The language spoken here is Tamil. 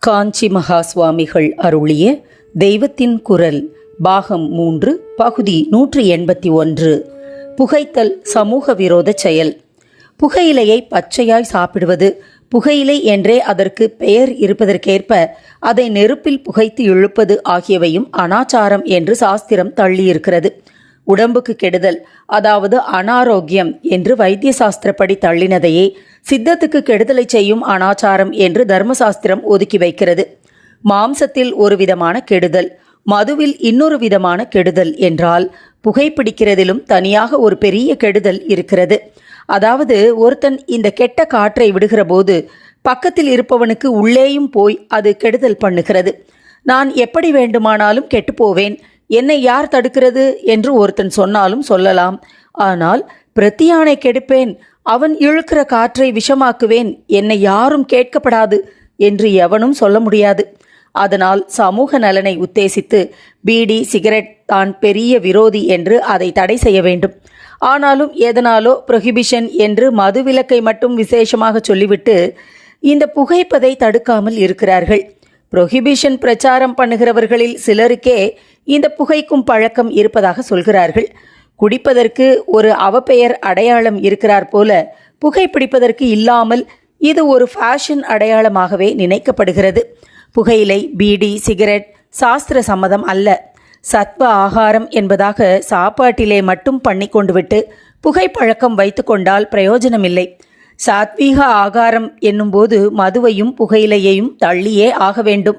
காஞ்சி மகா சுவாமிகள் அருளிய தெய்வத்தின் குரல் பாகம் மூன்று பகுதி நூற்றி எண்பத்தி ஒன்று. புகைத்தல் சமூக விரோத செயல். புகையிலையை பச்சையாய் சாப்பிடுவது புகையிலை என்றே அதற்கு பெயர் இருப்பதற்கேற்ப அதை நெருப்பில் புகைத்து இழுப்பது ஆகியவையும் அனாச்சாரம் என்று சாஸ்திரம் தள்ளியிருக்கிறது. உடம்புக்கு கெடுதல் அதாவது அனாரோக்கியம் என்று வைத்திய சாஸ்திரப்படி தள்ளினதையே சித்தத்துக்கு கெடுதலை செய்யும் அனாச்சாரம் என்று தர்மசாஸ்திரம் ஒதுக்கி வைக்கிறது. மாம்சத்தில் ஒரு விதமான கெடுதல் மதுவில் இன்னொரு விதமான கெடுதல் என்றால் புகைப்பிடிக்கிறதிலும் தனியாக ஒரு பெரிய கெடுதல் இருக்கிறது. அதாவது ஒருத்தன் இந்த கெட்ட காற்றை விடுகிற போது பக்கத்தில் இருப்பவனுக்கு உள்ளேயும் போய் அது கெடுதல் பண்ணுகிறது. நான் எப்படி வேண்டுமானாலும் கெட்டுப்போவேன் என்னை யார் தடுக்கிறது என்று ஒருத்தன் சொன்னாலும் சொல்லலாம். ஆனால் பிரத்தியானை கெடுப்பேன் அவன் இழுக்கிற காற்றை விஷமாக்குவேன் என்னை யாரும் கேட்கப்படாது என்று எவனும் சொல்ல முடியாது. அதனால் சமூக நலனை உத்தேசித்து பீடி சிகரெட் தான் பெரிய விரோதி என்று அதை தடை செய்ய வேண்டும். ஆனாலும் எதனாலோ ப்ரொஹிபிஷன் என்று மதுவிலக்கை மட்டும் விசேஷமாக சொல்லிவிட்டு இந்த புகைப்பதை தடுக்காமல் இருக்கிறார்கள். ப்ரொஹிபிஷன் பிரச்சாரம் பண்ணுகிறவர்களில் சிலருக்கே இந்த புகைக்கும் பழக்கம் இருப்பதாக சொல்கிறார்கள். குடிப்பதற்கு ஒரு அவப்பெயர் அடையாளம் இருக்கிறார் போல புகைப்பிடிப்பதற்கு இல்லாமல் இது ஒரு ஃபேஷன் அடையாளமாகவே நினைக்கப்படுகிறது. புகையிலை பீடி சிகரெட் சாஸ்திர சம்மதம் அல்ல. சத்வ ஆகாரம் என்பதாக சாப்பாட்டிலே மட்டும் பண்ணி கொண்டு விட்டு புகைப்பழக்கம் வைத்து கொண்டால் பிரயோஜனமில்லை. சாத்வீக ஆகாரம் என்னும்போது மதுவையும் புகையிலையையும் தள்ளியே ஆக வேண்டும்.